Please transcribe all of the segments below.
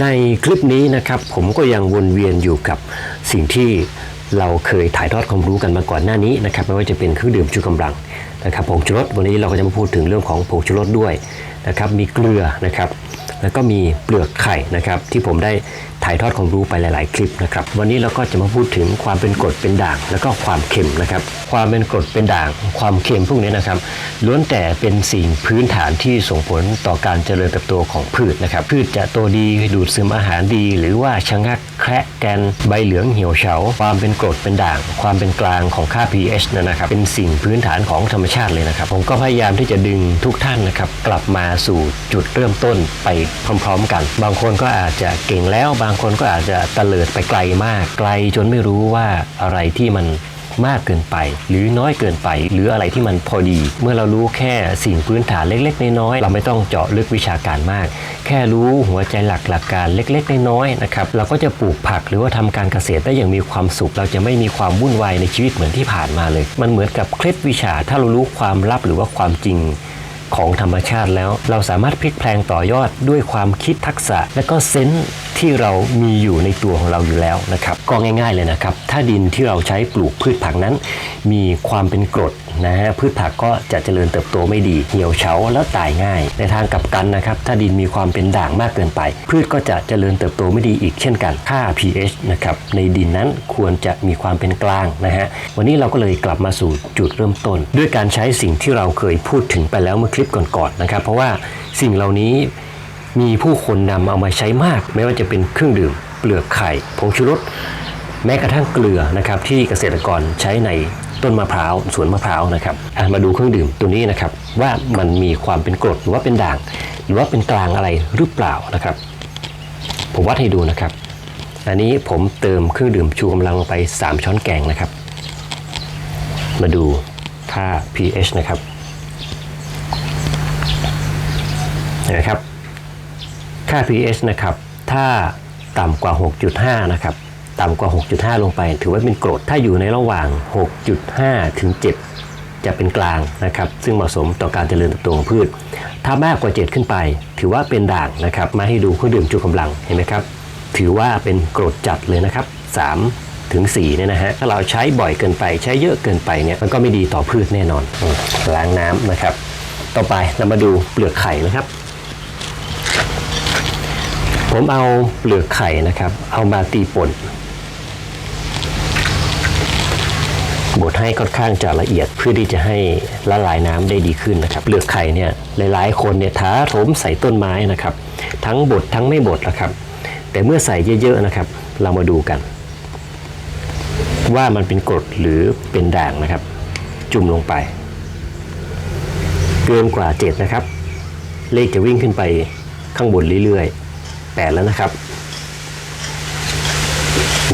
ในคลิปนี้นะครับผมก็ยังวนเวียนอยู่กับสิ่งที่เราเคยถ่ายทอดความรู้กันมาก่อนหน้านี้นะครับไม่ว่าจะเป็นเครื่องดื่มชูกำลังนะครับผงชูรสวันนี้เราก็จะมาพูดถึงเรื่องของผงชูรสด้วยนะครับมีเกลือนะครับแล้วก็มีเปลือกไข่นะครับที่ผมได้ ถ่ายทอดความรู้ไปหลาย ๆ คลิปนะครับวันนี้เราก็จะมาพูดถึงความเป็นกรดเป็นด่าง แล้วก็ความเค็มนะครับความเป็นกรดเป็นด่าง ความเค็มพวกนี้นะครับล้วนแต่เป็นสิ่งพื้นฐานที่ส่งผลต่อการเจริญเติบโตของพืชนะครับพืชจะโตดีดูดซึมอาหารดี หรือว่าชะงักแคระแกนใบเหลืองเหี่ยวเฉา ความเป็นกรดเป็นด่าง ความเป็นกลางของค่า pH นะนะครับเป็นสิ่งพื้นฐานของธรรมชาติเลยนะครับ ผมก็พยายามที่จะดึงทุกท่านนะครับกลับมาสู่จุดเริ่มต้นไปพร้อม ๆ กัน บางคนก็อาจจะเก่งแล้วบางางคนก็อาจจะเตลิดไปไกลมากไกลจนไม่รู้ว่าอะไรที่มันมากเกินไป หรือน้อยเกินไป หรืออะไรที่มันพอดี เมื่อเรารู้แค่สิ่งพื้นฐานเล็ก ๆ น้อยๆเราไม่ต้องเจาะลึกวิชาการมาก แค่รู้หัวใจหลักหลักการเล็ก ๆ น้อยๆนะครับเราก็จะปลูกผักหรือว่าทำการเกษตรได้อย่างมีความสุข เราจะไม่มีความวุ่นวายในชีวิตเหมือนที่ผ่านมาเลย มันเหมือนกับเคล็ดวิชาถ้าเรารู้ความลับหรือว่าความจริง ของธรรมชาติแล้ว เราสามารถพลิกแพลงต่อยอดด้วยความคิดทักษะ และก็เซนส์ที่เรามีอยู่ในตัวของเราอยู่แล้วนะครับก็ง่าย ๆเลยนะครับ ถ้าดินที่เราใช้ปลูกพืชผักนั้น มีความเป็นกรดนะฮะพืชผักก็จะเจริญเติบโตไม่ดี เหี่ยวเฉาแล้วตายง่าย ในทางกลับกันนะครับ ถ้าดินมีความเป็นด่างมากเกินไป พืชก็จะเจริญเติบโตไม่ดีอีกเช่นกันค่า pH นะครับในดินนั้นควรจะมีความเป็นกลางนะฮะวันนี้เราก็เลยกลับมาสู่จุดเริ่มต้น ด้วยการใช้สิ่งที่เราเคยพูดถึงไปแล้วเมื่อคลิปก่อนๆนนะครับ เพราะว่าสิ่งเหล่านี้มีผู้คนนำเอามาใช้มาก ไม่ว่าจะเป็นเครื่องดื่มเปลือกไข่ผงชูรสแม้กระทั่งเกลือนะครับที่เกษตรกรใช้ใน ต้นมะพร้าวสวนมะพร้าวนะครับมาดูเครื่องดื่มตัวนี้นะครับว่ามันมีความเป็นกรดหรือว่าเป็นด่าง หรือว่าเป็นกลางอะไรหรือเปล่านะครับ ผมวัดให้ดูนะครับ อันนี้ผมเติมเครื่องดื่มชูกำลังลงไป 3 ช้อนแกงนะครับ มาดูค่า pH นะครับนไหมครับค่า pH นะครับ ถ้าต่ำกว่า 6.5 นะครับ ต่ำกว่า 6.5 ลงไป ถือว่าเป็นกรดถ้าอยู่ในระหว่าง 6.5 ถึง 7 จะเป็นกลางนะครับ ซึ่งเหมาะสมต่อการเจริญเติบโตของพืช ถ้ามากกว่า 7 ขึ้นไป ถือว่าเป็นด่างนะครับ มาให้ดูเครื่องดื่มชูกำลังเห็นไหมครับ ถือว่าเป็นกรดจัดเลยนะครับ 3 ถึง4เนี่ยนะฮะ ถ้าเราใช้บ่อยเกินไป ใช้เยอะเกินไปเนี่ย มันก็ไม่ดีต่อพืชแน่นอนอล้างน้ำนะครับ ต่อไปเรามาดูเปลือกไข่นะครับผมเอาเปลือกไข่นะครับ เอามาตีป่น บดให้ค่อนข้างจะละเอียดเพื่อที่จะให้ละลายน้ำได้ดีขึ้นนะครับเปลือกไข่เนี่ยหลายๆ คนเนี่ยท้าถมใส่ต้นไม้นะครับ ทั้งบดทั้งไม่บดนะครับ แต่เมื่อใส่เยอะๆนะครับ เรามาดูกัน ว่ามันเป็นกรดหรือเป็นด่างนะครับ จุ่มลงไป เกินกว่า 7 นะครับ เลขจะวิ่งขึ้นไปข้างบนเรื่อยๆแปดแล้วนะครับ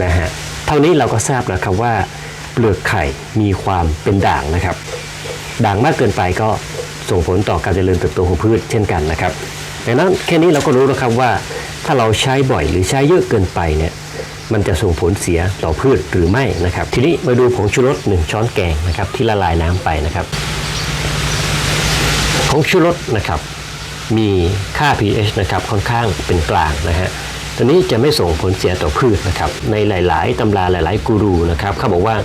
นะฮะเท่านี้เราก็ทราบแล้วครับว่า ปลือกไข่มีความเป็นด่างนะครับ ด่างมากเกินไปก็ส่งผลต่อการเจริญเติบโตของพืชเช่นกันนะครับดังนั้นแค่นี้เราก็รู้แล้วครับว่า ถ้าเราใช้บ่อยหรือใช้เยอะเกินไปเนี่ยมันจะส่งผลเสียต่อพืชหรือไม่นะครับ ทีนี้มาดูผงชูรสหนึ่งช้อนแกงนะครับที่ละลายน้ำไปนะครับผงชูรสนะครับมีค่า pH นะครับค่อนข้างเป็นกลางนะฮะ ตัวนี้จะไม่ส่งผลเสียต่อพืชนะครับในหลาย ๆตำราหลาย ๆ กูรูนะครับเขาบอกว่า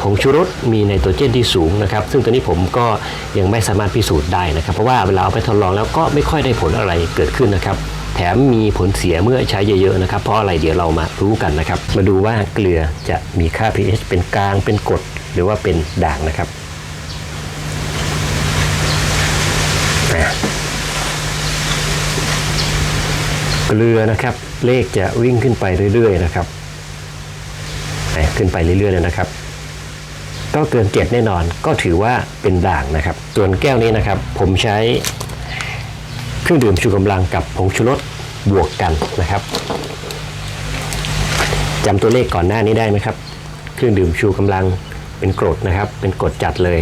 ผงชูรสมีไนโตรเจนที่สูงนะครับซึ่งตัวนี้ผมก็ยังไม่สามารถพิสูจน์ได้นะครับ เพราะว่าเวลาเอาไปทดลองแล้วก็ไม่ค่อยได้ผลอะไรเกิดขึ้นนะครับแถมมีผลเสียเมื่อใช้เยอะๆนะครับ เพราะอะไรเดี๋ยวเรามารู้กันนะครับ มาดูว่าเกลือจะมีค่า pH เป็นกลางเป็นกรดหรือว่าเป็นด่างนะครับ เกลือนะครับ เลขจะวิ่งขึ้นไปเรื่อยๆนะครับขึ้นไปเรื่อยๆเลยนะครับ ก็เกินเจ็ดแน่นอนก็ถือว่าเป็นด่างนะครับ ส่วนแก้วนี้นะครับ ผมใช้เครื่องดื่มชูกำลังกับผงชูรสบวกกันนะครับจำตัวเลขก่อนหน้านี้ได้ไหมครับ เครื่องดื่มชูกำลังเป็นกรดนะครับ เป็นกรดจัดเลย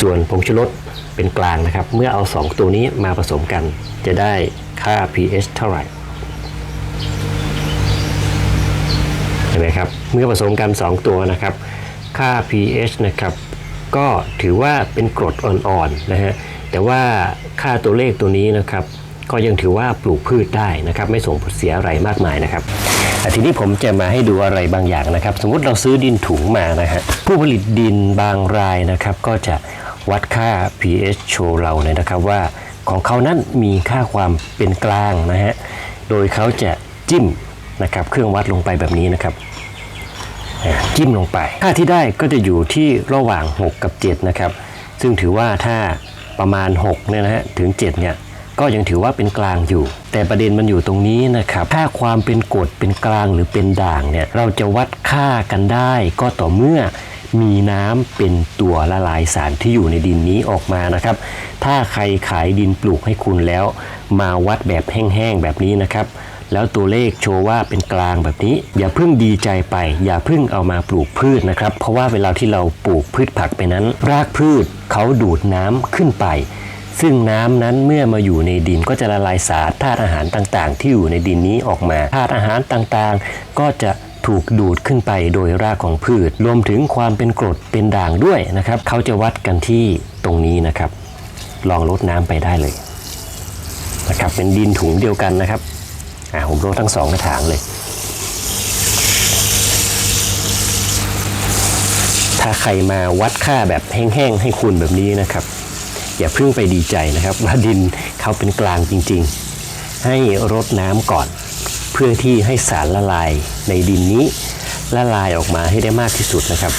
ส่วนผงชูรสเป็นกลางนะครับ เมื่อเอา 2 ตัวนี้มาผสมกัน จะได้ค่า pH เท่าไหร่เห็นไหมครับเมื่อผสมกัน 2 ตัวนะครับ ค่า pH นะครับก็ถือว่าเป็นกรดอ่อนๆนะฮะแต่ว่าค่าตัวเลขตัวนี้นะครับ ก็ยังถือว่าปลูกพืชได้นะครับ ไม่ส่งผลเสียอะไรมากมายนะครับทีนี้ผมจะมาให้ดูอะไรบางอย่างนะครับ สมมติเราซื้อดินถุงมานะฮะผู้ผลิตดินบางรายนะครับ ก็จะวัดค่า pH โชว์เราเนี่ยนะครับว่า ของเขานั้นมีค่าความเป็นกลางนะฮะ โดยเขาจะจิ้มนะครับเครื่องวัดลงไปแบบนี้นะครับจิ้มลงไป ค่าที่ได้ก็จะอยู่ที่ระหว่าง 6 กับ 7 นะครับ ซึ่งถือว่าถ้าประมาณ6เนี่ยนะฮะถึง 7 เนี่ยก็ยังถือว่าเป็นกลางอยู่ แต่ประเด็นมันอยู่ตรงนี้นะครับค่าความเป็นกรดเป็นกลางหรือเป็นด่างเนี่ยเราจะวัดค่ากันได้ก็ต่อเมื่อ มีน้ำเป็นตัวละลายสารที่อยู่ในดินนี้ออกมานะครับ ถ้าใครขายดินปลูกให้คุณแล้ว มาวัดแบบแห้งๆแบบนี้นะครับแล้วตัวเลขโชว์ว่าเป็นกลางแบบนี้ อย่าเพิ่งดีใจไป อย่าเพิ่งเอามาปลูกพืชนะครับ เพราะว่าเวลาที่เราปลูกพืชผักไปนั้น รากพืชเขาดูดน้ำขึ้นไป ซึ่งน้ำนั้นเมื่อมาอยู่ในดินก็จะละลายสารธาตุอาหารต่างๆ ที่อยู่ในดินนี้ออกมาธาตุอาหารต่างๆ ก็จะ ถูกดูดขึ้นไปโดยรากของพืช รวมถึงความเป็นกรดเป็นด่างด้วยนะครับเขาจะวัดกันที่ตรงนี้นะครับ ลองลดน้ำไปได้เลยนะครับเป็นดินถุงเดียวกันนะครับอ่าผมลดทั้งสองกระถางเลย ถ้าใครมาวัดค่าแบบแห้งๆให้คุณแบบนี้นะครับ อย่าเพิ่งไปดีใจนะครับ ว่าดินเขาเป็นกลางจริง ๆ ให้รดน้ำก่อน เพื่อที่ให้สารละลายในดินนี้ ละลายออกมาให้ได้มากที่สุดนะครับ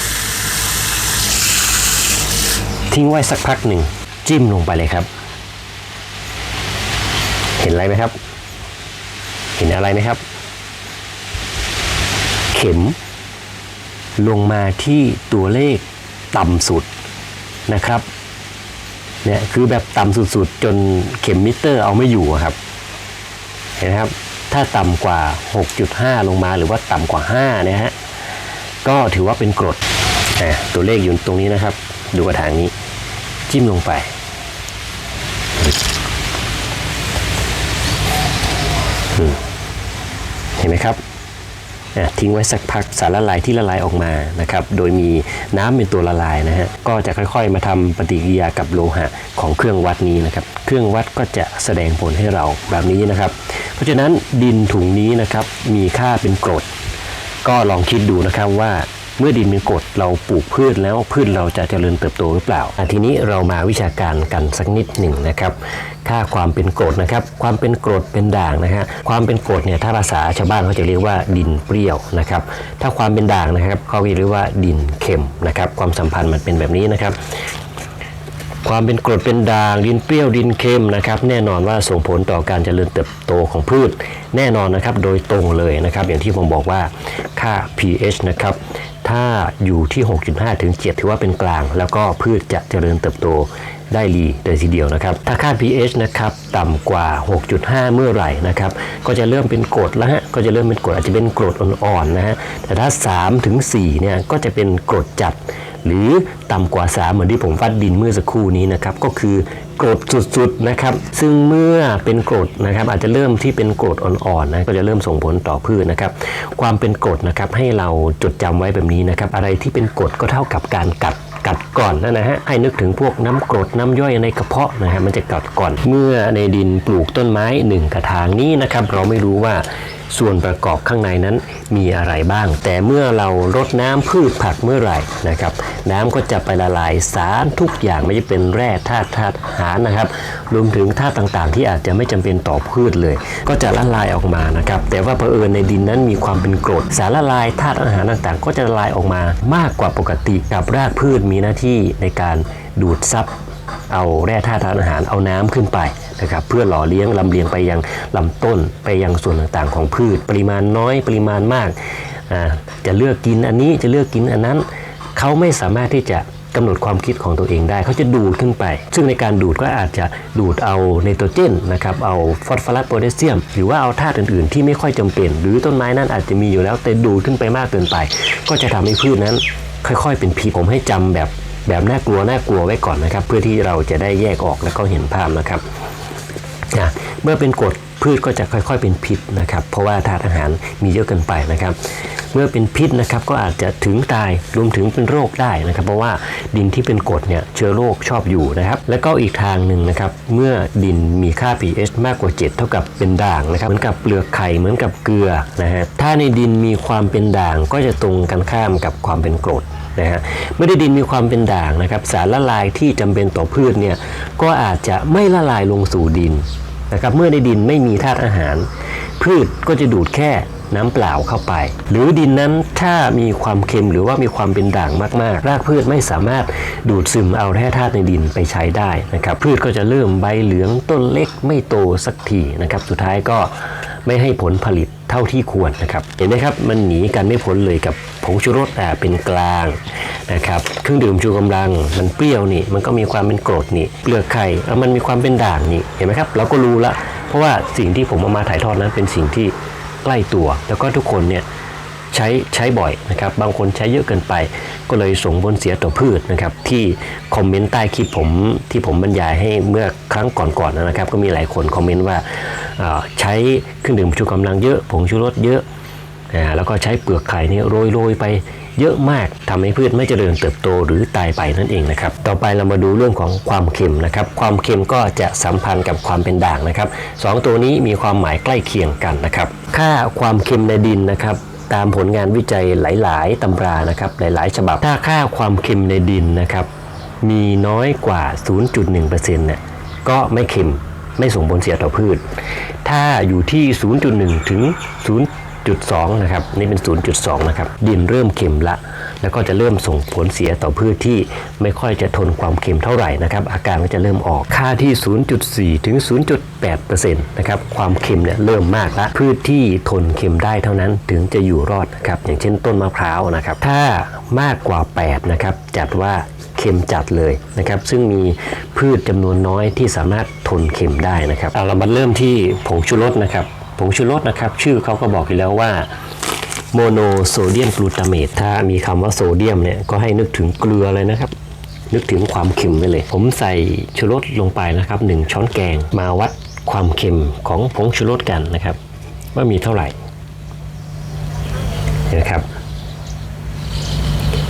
ทิ้งไว้สักพักหนึ่งจิ้มลงไปเลยครับ เห็นอะไรไหมครับ เห็นอะไรไหมครับ เข็ม ลงมาที่ตัวเลขต่ำสุดนะครับเนี่ยคือแบบต่ำสุดๆ จนเข็มมิเตอร์เอาไม่อยู่ครับ เห็นไหมครับ ถ้าต่ำกว่า 6.5 ลงมาหรือว่าต่ำกว่า5เนี่ยฮะก็ถือว่าเป็นกรดอะตัวเลขอยู่ตรงนี้นะครับ ดูกระถางนี้ จิ้มลงไป เห็นไหมครับ ทิ้งไว้สักพักสารละลายที่ละลายออกมานะครับโดยมีน้ำเป็นตัวละลายนะฮะก็จะค่อยๆ มาทำปฏิกิริยากับโลหะของเครื่องวัดนี้นะครับเครื่องวัดก็จะแสดงผลให้เราแบบนี้นะครับ เพราะฉะนั้นดินถุงนี้นะครับมีค่าเป็นกรด ก็ลองคิดดูนะครับว่า เมื่อดินมีกรดเราปลูกพืชแล้วพืชเราจะเจริญเติบโตหรือเปล่าทีนี้เรามาวิชาการกันสักนิดหนึ่งนะครับ ค่าความเป็นกรดนะครับ ความเป็นกรดเป็นด่างนะฮะความเป็นกรดเนี่ยถ้าภาษาชาวบ้านเขาจะเรียกว่าดินเปรี้ยวนะครับ ถ้าความเป็นด่างนะครับเขาเรียกว่าดินเค็มนะครับ ความสัมพันธ์มันเป็นแบบนี้นะครับ ความเป็นกรดเป็นด่างดินเปรี้ยวดินเค็มนะครับแน่นอนว่าส่งผลต่อการเจริญเติบโตของพืช แน่นอนนะครับโดยตรงเลยนะครับ อย่างที่ผมบอกว่าค่า pH นะครับถ้าอยู่ที่ 6.5 ถึง 7 ถือว่าเป็นกลาง แล้วก็พืชจะเจริญเติบโตได้ดีเลยทีเดียวนะครับ ถ้าค่า pH นะครับต่ำกว่า 6.5 เมื่อไหร่นะครับ ก็จะเริ่มเป็นกรดแล้วฮะ ก็จะเริ่มเป็นกรดอาจจะเป็นกรดอ่อนๆนะฮะ แต่ถ้า 3 ถึง 4 เนี่ย ก็จะเป็นกรดจัด หรือต่ำกว่า 3 เหมือนที่ผมวัดดินเมื่อสักครู่นี้นะครับก็คือกรดสุดๆนะครับ ซึ่งเมื่อเป็นกรดนะครับ อาจจะเริ่มที่เป็นกรดอ่อนๆนะก็จะเริ่มส่งผลต่อพืชนะครับ ความเป็นกรดนะครับให้เราจดจำไว้แบบนี้นะครับ อะไรที่เป็นกรดก็เท่ากับการกัดกัดก่อนนะฮะให้นึกถึงพวกน้ำกรดน้ำย่อยในกระเพาะนะฮะมันจะกัดก่อน เมื่อในดินปลูกต้นไม้หนึ่งกระถางนี้นะครับ เราไม่รู้ว่า ส่วนประกอบข้างในนั้นมีอะไรบ้าง แต่เมื่อเรารดน้ำพืชผักเมื่อไหร่นะครับ น้ำก็จะไปละลายสารทุกอย่างไม่ว่าจะเป็นแร่ธาตุธาตุอาหารนะครับ รวมถึงธาตุต่างๆ ที่อาจจะไม่จำเป็นต่อพืชเลย ก็จะละลายออกมานะครับ แต่ว่าเผอิญในดินนั้นมีความเป็นกรดสารละลายธาตุอาหารต่างๆ ก็จะละลายออกมามากกว่าปกติกับรากพืชมีหน้าที่ในการดูดซับเอาแร่ธาตุทางอาหารเอาน้ำขึ้นไป นะครับเพื่อหล่อเลี้ยงลำเลียงไปยังลำต้นไปยังส่วนต่างๆ ของพืช ปริมาณน้อยปริมาณมากาจะเลือกกินอันนี้จะเลือกกินอันนั้น เขาไม่สามารถที่จะกำหนดความคิดของตัวเองได้ เขาจะดูดขึ้นไป ซึ่งในการดูดก็อาจจะดูดเอาไนโตรเจนนะครับ เอาฟอสฟอรัสโพแทสเซียม หรือว่าเอาธาตุอื่นๆ ที่ไม่ค่อยจำเป็น หรือต้นไม้นั้นอาจจะมีอยู่แล้วแต่ดูดขึ้นไปมากเกินไป ก็จะทำให้พืชนั้น ค่อยๆ เป็นพิษผมให้จำแบบแบบน่ากลัวน่ากลัวไว้ก่อนนะครับ เพื่อที่เราจะได้แยกออกแล้วก็เห็นภาพนะครับ อะเมื่อเป็นกรดพืชก็จะค่อยๆเป็นพิษนะครับ เพราะว่าธาตุอาหารมีเยอะเกินไปนะครับ เมื่อเป็นพิษนะครับก็อาจจะถึงตายรวมถึงเป็นโรคได้นะครับ เพราะว่าดินที่เป็นกรดเนี่ยเชื้อโรคชอบอยู่นะครับ แล้วก็อีกทางหนึ่งนะครับ เมื่อดินมีค่า pH มากกว่า 7 เท่ากับเป็นด่างนะครับเหมือนกับเปลือกไข่เหมือนกับเกลือนะฮะถ้าในดินมีความเป็นด่างก็จะตรงกันข้ามกับความเป็นกรด นะฮะเมื่อในดินมีความเป็นด่างนะครับ สารละลายที่จำเป็นต่อพืชเนี่ยก็อาจจะไม่ละลายลงสู่ดินนะครับเมื่อในดินไม่มีธาตุอาหาร พืชก็จะดูดแค่น้ำเปล่าเข้าไป หรือดินนั้นถ้ามีความเค็มหรือว่ามีความเป็นด่างมากๆ รากพืชไม่สามารถดูดซึมเอาแร่ธาตุในดินไปใช้ได้นะครับ พืชก็จะเริ่มใบเหลืองต้นเล็กไม่โตสักทีนะครับ สุดท้ายก็ ไม่ให้ผลผลิตเท่าที่ควรนะครับ เห็นไหมครับมันหนีกันไม่พ้นเลยกับผงชูรสอ่เป็นกลางนะครับเครื่องดื่มชูกำลังมันเปรี้ยวนี่ มันก็มีความเป็นกรดนี่เปลือกไข่อะมันมีความเป็นด่างนี่เห็นไหมครับเราก็รู้ละเพราะว่าสิ่งที่ผมเอามาถ่ายทอดนั้นเป็นสิ่งที่ใกล้ตัว แล้วก็ทุกคนเนี่ยใช้ใช้บ่อยนะครับ บางคนใช้เยอะเกินไป ก็เลยส่งผลเสียต่อพืชนะครับ ที่คอมเมนต์ใต้คลิปผมที่ผมบรรยายให้เมื่อครั้งก่อนๆนะครับ ก็มีหลายคนคอมเมนต์ว่า ใช้เครื่องดื่มชูกำลังเยอะ ผงชูรสเยอะ แล้วก็ใช้เปลือกไข่นี่โรยโรยๆไปเยอะมากทำให้พืชไม่เจริญเติบโตหรือตายไปนั่นเองนะครับ ต่อไปเรามาดูเรื่องของความเค็มนะครับ ความเค็มก็จะสัมพันธ์กับความเป็นด่างนะครับสองตัวนี้มีความหมายใกล้เคียงกันนะครับ ค่าความเค็มในดินนะครับ ตามผลงานวิจัยหลาย ๆตำรานะครับ หลาย ๆ ฉบับ ถ้าค่าความเค็มในดินนะครับ มีน้อยกว่า 0.1%เนี่ยก็ไม่เค็ม ไม่ส่งผลเสียต่อพืช ถ้าอยู่ที่ 0.1 ถึง 0.2 นะครับ นี่เป็น 0.2 นะครับ ดินเริ่มเค็มละ แล้วก็จะเริ่มส่งผลเสียต่อพืชที่ไม่ค่อยจะทนความเค็มเท่าไหร่นะครับ อาการก็จะเริ่มออก ค่าที่ 0.4 ถึง 0.8%นะครับ ความเค็มเนี่ยเริ่มมากละ พืชที่ทนเค็มได้เท่านั้นถึงจะอยู่รอดนะครับ อย่างเช่นต้นมะพร้าวนะครับ ถ้ามากกว่า 8 นะครับ จัดว่า เค็มจัดเลยนะครับซึ่งมีพืชจำนวนน้อยที่สามารถทนเค็มได้นะครับเอาเรามาเริ่มที่ผงชูรสนะครับผงชูรสนะครับชื่อเขาก็บอกอยู่แล้วว่าโมโนโซเดียมกลูตาเมตถ้ามีคำว่าโซเดียมเนี่ยก็ให้นึกถึงเกลือเลยนะครับ นึกถึงความเค็มไปเลย ผมใส่ชูรสลงไปนะครับ1ช้อนแกงมาวัดความเค็มของผงชูรสกันนะครับ ว่ามีเท่าไหร่นะครับ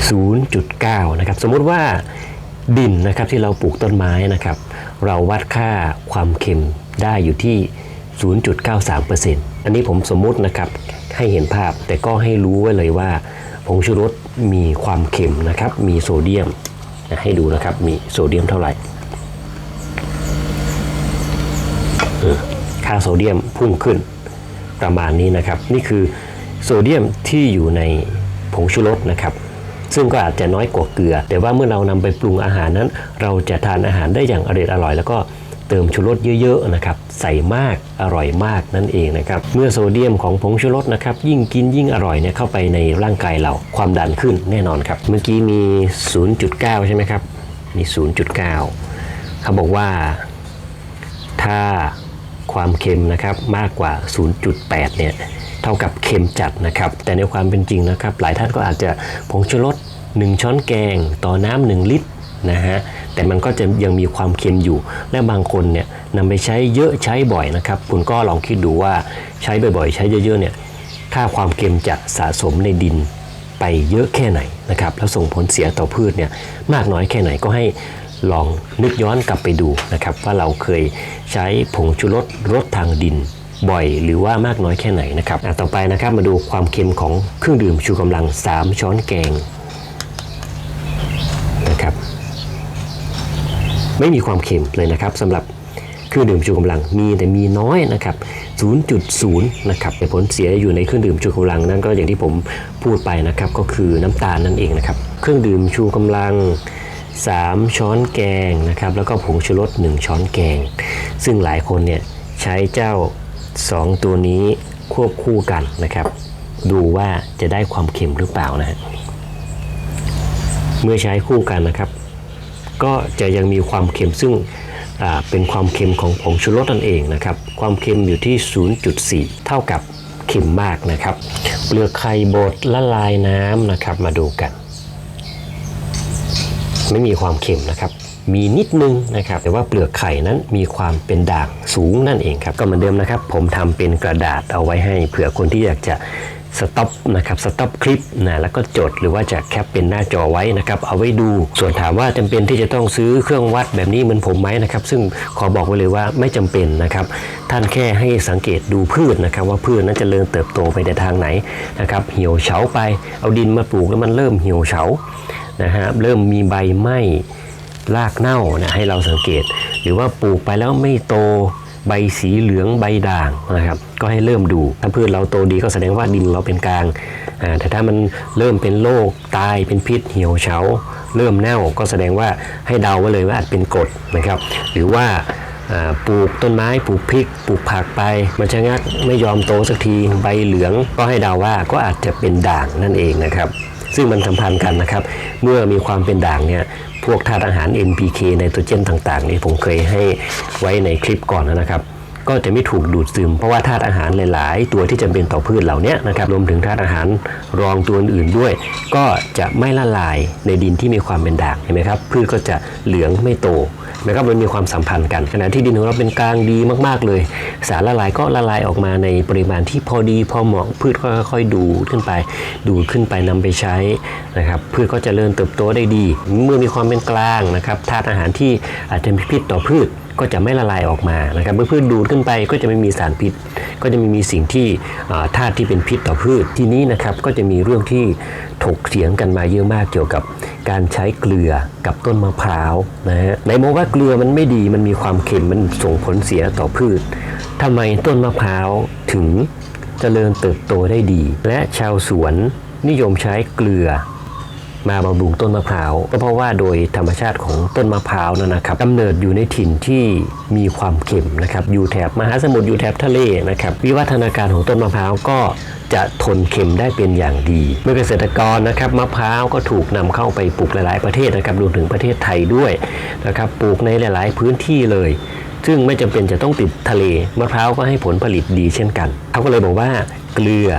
0.9 นะครับ สมมุติว่าดินนะครับที่เราปลูกต้นไม้นะครับ เราวัดค่าความเค็มได้อยู่ที่ 0.93%อันนี้ผมสมมุตินะครับให้เห็นภาพแต่ก็ให้รู้ไว้เลยว่าผงชูรสมีความเค็มนะครับ มีโซเดียมนะให้ดูนะครับ มีโซเดียมเท่าไหร่ค่าโซเดียมพุ่งขึ้นประมาณนี้นะครับ นี่คือโซเดียมที่อยู่ในผงชูรสนะครับ ซึ่งก็อาจจะน้อยกว่าเกลือ แต่ว่าเมื่อเรานำไปปรุงอาหารนั้น เราจะทานอาหารได้อย่างอร่อยอร่อย แล้วก็เติมชูรสเยอะๆนะครับใส่มากอร่อยมากนั่นเองนะครับเมื่อโซเดียมของผงชูรสนะครับยิ่งกินยิ่งอร่อยเนี่ยเข้าไปในร่างกายเราความดันขึ้นแน่นอนครับเมื่อกี้มี 0.9 ใช่ไหมครับมี 0.9 เขาบอกว่า ถ้าความเค็มนะครับมากกว่า 0.8 เนี่ยเท่ากับเค็มจัดนะครับ แต่ในความเป็นจริงนะครับ หลายท่านก็อาจจะผงชูรส 1 ช้อนแกงต่อน้ำ1ลิตรนะฮะแต่มันก็จะยังมีความเค็มอยู่ และบางคนเนี่ยนำไปใช้เยอะใช้บ่อยนะครับ คุณก็ลองคิดดูว่าใช้บ่อยๆ ใช้เยอะๆเนี่ยค่าความเค็มจะสะสมในดินไปเยอะแค่ไหนนะครับแล้วส่งผลเสียต่อพืชเนี่ยมากน้อยแค่ไหนก็ให้ลองนึกย้อนกลับไปดูนะครับ ว่าเราเคยใช้ผงชูรสรสทางดินบ่อยหรือว่ามากน้อยแค่ไหนนะครับต่อไปนะครับมาดูความเค็มของเครื่องดื่มชูกำลัง 3 ช้อนแกงนะครับ ไม่มีความเค็มเลยนะครับสำหรับเครื่องดื่มชูกำลังมีแต่มีน้อยนะครับ 0.0 นะครับแต่ผลเสียอยู่ในเครื่องดื่มชูกำลังนั้นก็อย่างที่ผมพูดไปนะครับก็คือน้ำตาลนั่นเองนะครับ เครื่องดื่มชูกำลัง 3 ช้อนแกงนะครับแล้วก็ผงชูรส1 ช้อนแกง ซึ่งหลายคนเนี่ยใช้เจ้า 2 ตัวนี้ควบคู่กันนะครับ ดูว่าจะได้ความเค็มหรือเปล่านะฮะเมื่อใช้คู่กันนะครับ ก็จะยังมีความเค็มซึ่งเป็นความเค็มของผงชูรสนั่นเองนะครับ ความเค็มอยู่ที่ 0.4 เท่ากับเค็มมากนะครับ เปลือกไข่บดละลายน้ำนะครับมาดูกัน ไม่มีความเค็มนะครับ มีนิดนึงนะครับ แต่ว่าเปลือกไข่นั้นมีความเป็นด่างสูงนั่นเองครับ ก็เหมือนเดิมนะครับ ผมทำเป็นกระดาษเอาไว้ให้เผื่อคนที่อยากจะ สต็อปนะครับสต็อปคลิปนะแล้วก็จดหรือว่าจะแคปเป็นหน้าจอไว้นะครับเอาไว้ดู ส่วนถามว่าจำเป็นที่จะต้องซื้อเครื่องวัดแบบนี้เหมือนผมไหมนะครับ ซึ่งขอบอกไว้เลยว่าไม่จำเป็นนะครับ ท่านแค่ให้สังเกตดูพืชนะครับ ว่าพืชนั้นจเจริญเติบโตไปในทางไหนนะครับเหี่ยวเฉาไป เอาดินมาปลูกแล้วมันเริ่มเหี่ยวเฉานะฮะเริ่มมีใบไหม้รากเน่านะให้เราสังเกต หรือว่าปลูกไปแล้วไม่โต ใบสีเหลืองใบด่างนะครับก็ให้เริ่มดู ถ้าพืชเราโตดีก็แสดงว่าดินเราเป็นกลางแต่ถ้ามันเริ่มเป็นโรคตายเป็นพิษเหี่ยวเฉาเริ่มเน่าก็แสดงว่าให้เดาไว้เลยว่าอาจเป็นกรดนะครับ หรือว่าอ่าปลูกต้นไม้ปลูกพริกปลูกผักไป มันชะงักไม่ยอมโตสักทีใบเหลืองก็ให้เดาว่าก็อาจจะเป็นด่างนั่นเองนะครับ ซึ่งมันสัมพันธ์กันนะครับ เมื่อมีความเป็นด่างเนี่ยพวกธาตุอาหาร NPK ไนโตรเจนต่างๆนี่ผมเคยให้ไว้ในคลิปก่อนนะครับ ก็จะไม่ถูกดูดซึม เพราะว่าธาตุอาหารหลาย ๆ ตัวที่จำเป็นต่อพืชเหล่านี้นะครับรวมถึงธาตุอาหารรองตัวอื่นๆด้วย ก็จะไม่ละลายในดินที่มีความเป็นด่างเห็นไหมครับพืชก็จะเหลืองไม่โต นะครับมันมีความสัมพันธ์กัน ขณะที่ดินของเราเป็นกลางดีมากๆเลย สารละลายก็ละลายออกมาในปริมาณที่พอดีพอเหมาะพืชก็ค่อยๆดูดขึ้นไป ดูดขึ้นไปนำไปใช้นะครับพืชก็จเจริญเติบโตได้ดี เมื่อมีความเป็นกลางนะครับธาตุอาหารที่อาจจะมีพิษต่อพืช ก็จะไม่ละลายออกมานะครับเมื่อพืชดูดขึ้นไปก็จะไม่มีสารพิษ ก็จะไม่มีสิ่งที่ธาตุที่เป็นพิษต่อพืชทีนี้นะครับก็จะมีเรื่องที่ถกเถียงกันมาเยอะมากเกี่ยวกับการใช้เกลือกับต้นมะพร้าวนะฮะไหนบอกว่าเกลือมันไม่ดีมันมีความเค็มมันส่งผลเสียต่อพืชทำไมต้นมะพร้าวถึงเจริญเติบโตได้ดี และชาวสวนนิยมใช้เกลือ มาบำรุงต้นมะพร้าวก็เพราะว่าโดยธรรมชาติของต้นมะพร้าวนั่นนะครับกำเนิดอยู่ในถิ่นที่มีความเค็มนะครับอยู่แถบมหาสมุทรอยู่แถบทะเลนะครับวิวัฒนาการของต้นมะพร้าวก็จะทนเค็มได้เป็นอย่างดีเมื่อเกษตรกรนะครับมะพร้าวก็ถูกนำเข้าไปปลูกหลายๆประเทศนะครับรวมถึงประเทศไทยด้วยนะครับปลูกในหลาย ๆ พื้นที่เลย ซึ่งไม่จำเป็นจะต้องติดทะเลมะพร้าวก็ให้ผลผลิตดีเช่นกันเขาก็เลยบอกว่าเกลือ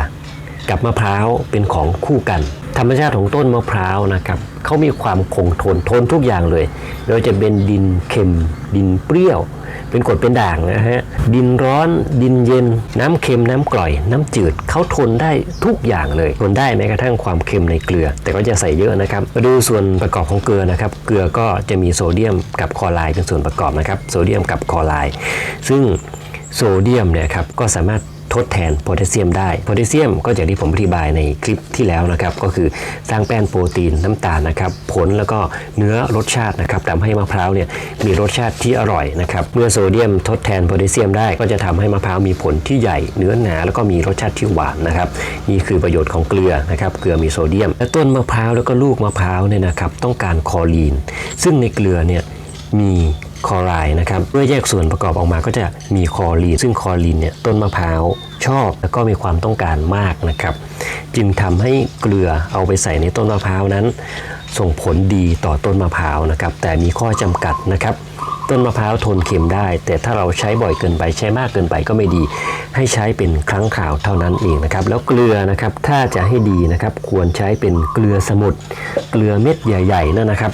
กับมะพร้าวเป็นของคู่กัน ธรรมชาติของต้นมะพร้าวนะครับเขามีความคงทนทนทุกอย่างเลยไม่ว่าจะเป็นดินเค็ม ดินเปรี้ยว เป็นกรดเป็นด่างนะฮะดินร้อนดินเย็น น้ำเค็มน้ำกร่อย น้ำจืดเขาทนได้ทุกอย่างเลยทนได้แม้กระทั่งความเค็มในเกลือ แต่ก็จะใส่เยอะนะครับมาดูส่วนประกอบของเกลือนะครับเกลือก็จะมีโซเดียมกับคลอไรด์เป็นส่วนประกอบนะครับโซเดียมกับคลอไรด์ซึ่งโซเดียมเนี่ยครับก็สามารถ ทดแทนโพแทสเซียมได้โพแทสเซียมก็อย่างที่ผมอธิบายในคลิปที่แล้วนะครับ ก็คือสร้างแป้นโปรตีนน้ำตาลนะครับ ผลแล้วก็เนื้อรสชาตินะครับทำให้มะพร้าวเนี่ยมีรสชาติที่อร่อยนะครับ เมื่อโซเดียมทดแทนโพแทสเซียมได้ ก็จะทำให้มะพร้าวมีผลที่ใหญ่เนื้อหนาแล้วก็มีรสชาติที่หวานนะครับ นี่คือประโยชน์ของเกลือนะครับ เกลือมีโซเดียม และต้นมะพร้าวแล้วก็ลูกมะพร้าวเนี่ยนะครับ ต้องการคอลีน ซึ่งในเกลือเนี่ยมี คอไรด์นะครับเมื่อแยกส่วนประกอบออกมาก็จะมีคอรีนซึ่งคอรีนเนี่ยต้นมะพร้าวชอบแล้วก็มีความต้องการมากนะครับ จึงทำให้เกลือเอาไปใส่ในต้นมะพร้าวนั้น ส่งผลดีต่อต้นมะพร้าวนะครับ แต่มีข้อจำกัดนะครับ ต้นมะพร้าวทนเค็มได้ แต่ถ้าเราใช้บ่อยเกินไปใช้มากเกินไปก็ไม่ดี ให้ใช้เป็นครั้งคราวเท่านั้นเองนะครับ แล้วเกลือนะครับถ้าจะให้ดีนะครับ ควรใช้เป็นเกลือสมุทรเกลือเม็ดใหญ่ๆนั่นนะครับ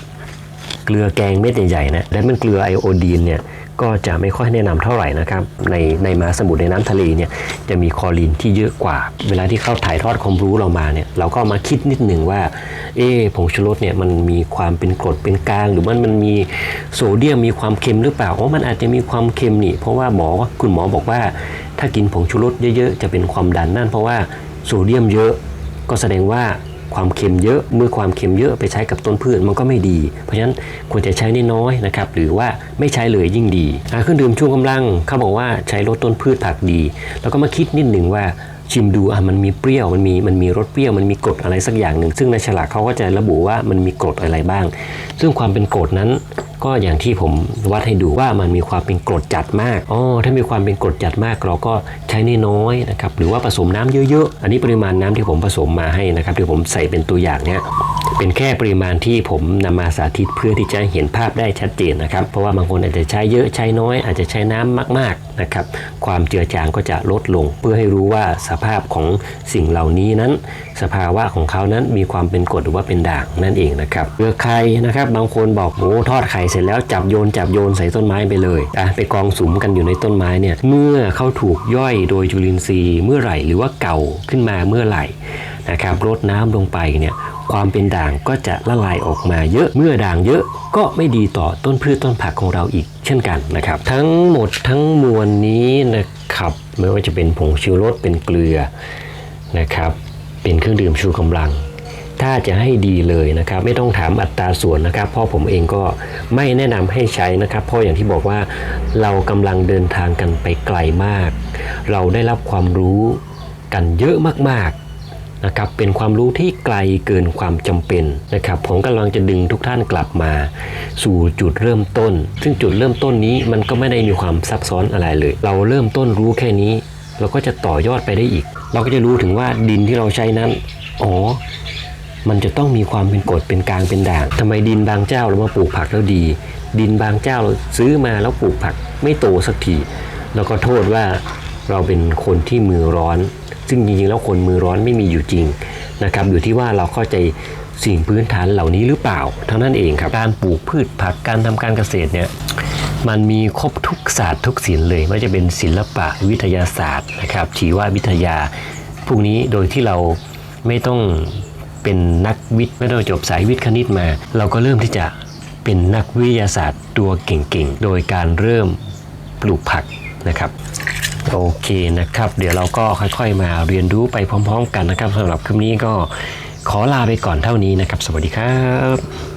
เกลือแกงเม็ดใหญ่ๆนะและมันเกลือไอโอดีนเนี่ยก็จะไม่ค่อยแนะนำเท่าไหร่นะครับ ในในมาสมุทรในน้ำทะเลเนี่ยจะมีคอรีนที่เยอะกว่า เวลาที่เข้าถ่ายทอดความรู้เรามาเนี่ยเราก็มาคิดนิดหนึ่งว่า เอ๊ผงชูรสเนี่ยมันมีความเป็นกรดเป็นกลาง หรือมันมันมีโซเดียมมีความเค็มหรือเปล่าอ๋อมันอาจจะมีความเค็มนี่เพราะว่าหมอคุณหมอบอกว่า ถ้ากินผงชูรสเยอะๆจะเป็นความดันนั่นเพราะว่าโซเดียมเยอะก็แสดงว่า ความเค็มเยอะ เมื่อความเค็มเยอะไปใช้กับต้นพืชมันก็ไม่ดี เพราะฉะนั้นควรจะใช้น้อยๆนะครับหรือว่าไม่ใช้เลยยิ่งดีเครื่องดื่มชูกำลังเขาบอกว่าใช้ลดต้นพืชผักดี แล้วก็มาคิดนิดหนึ่งว่าชิมดูอะมันมีเปรี้ยวมันมีมันมีรสเปรี้ยวมันมีกรดอะไรสักอย่างหนึ่ง ซึ่งในฉลากเขาก็จะระบุว่ามันมีกรดอะไรบ้าง ซึ่งความเป็นกรดนั้นก็อย่างที่ผมวัดให้ดูว่ามันมีความเป็นกรดจัดมากอ๋อถ้ามีความเป็นกรดจัดมากเราก็ใช้น้อยๆนะครับหรือว่าผสมน้ำเยอะๆ อันนี้ปริมาณน้ำที่ผมผสมมาให้นะครับที่ผมใส่เป็นตัวอย่างเนี้ยเป็นแค่ปริมาณที่ผมนำมาสาธิตเพื่อที่จะเห็นภาพได้ชัดเจนนะครับ เพราะว่าบางคนอาจจะใช้เยอะใช้น้อย อาจจะใช้น้ำมากๆนะครับความเจือจางก็จะลดลง เพื่อให้รู้ว่าสภาพของสิ่งเหล่านี้นั้น สภาวะของเขานั้นมีความเป็นกรดหรือว่าเป็นด่างนั่นเองนะครับเปลือกไข่นะครับบางคนบอกโอ้ทอดไข่สร็จแล้วจับโยนจับโยนใส่ต้นไม้ไปเลยอะไปกองสุมกันอยู่ในต้นไม้เนี่ยเมื่อเขาถูกย่อยโดยจุลินทรีย์เมื่อไหร่หรือว่าเก่าขึ้นมาเมื่อไหร่นะครับรดน้ำลงไปเนี่ยความเป็นด่างก็จะละลายออกมาเยอะเมื่อด่างเยอะก็ไม่ดีต่อต้นพืชต้นผักของเราอีกเช่นกันนะครับ ทั้งหมดทั้งมวลนี้นะครับไม่ว่าจะเป็นผงชูรสเป็นเกลือนะครับเป็นเครื่องดื่มชูกำลัง ถ้าจะให้ดีเลยนะครับ ไม่ต้องถามอัตราส่วนนะครับเพราะผมเองก็ไม่แนะนำให้ใช้นะครับ เพราะอย่างที่บอกว่าเรากำลังเดินทางกันไปไกลมาก เราได้รับความรู้กันเยอะมากๆนะครับเป็นความรู้ที่ไกลเกินความจำเป็นนะครับ ผมกำลังจะดึงทุกท่านกลับมา สู่จุดเริ่มต้น ซึ่งจุดเริ่มต้นนี้มันก็ไม่ได้มีความซับซ้อนอะไรเลย เราเริ่มต้นรู้แค่นี้ เราก็จะต่อยอดไปได้อีก เราก็จะรู้ถึงว่าดินที่เราใช้นั้นอ๋อ มันจะต้องมีความเป็นกรดเป็นกลางเป็นด่างทำไมดินบางเจ้าเรามาปลูกผักแล้วดี ดินบางเจ้าเราซื้อมาแล้วปลูกผักไม่โตสักทีแล้วก็โทษว่าเราเป็นคนที่มือร้อน ซึ่งจริงๆแล้วคนมือร้อนไม่มีอยู่จริงนะครับอยู่ที่ว่าเราเข้าใจสิ่งพื้นฐานเหล่านี้หรือเปล่าเท่านั้นเองครับการปลูกพืชผักการทำการเกษตรเนี่ยมันมีครบทุกศาสตร์ทุกศิลป์เลยไม่ว่าจะเป็นศิลปะวิทยาศาสตร์นะครับชีววิทยาพวกนี้โดยที่เราไม่ต้อง เป็นนักวิทย์ไม่ต้องจบสายวิทย์คณิตมา เราก็เริ่มที่จะเป็นนักวิทยาศาสตร์ตัวเก่งๆ โดยการเริ่มปลูกผักนะครับโอเคนะครับ เดี๋ยวเราก็ค่อยๆ มาเรียนรู้ไปพร้อม ๆ กันนะครับสำหรับคลิปนี้ก็ขอลาไปก่อนเท่านี้นะครับ สวัสดีครับ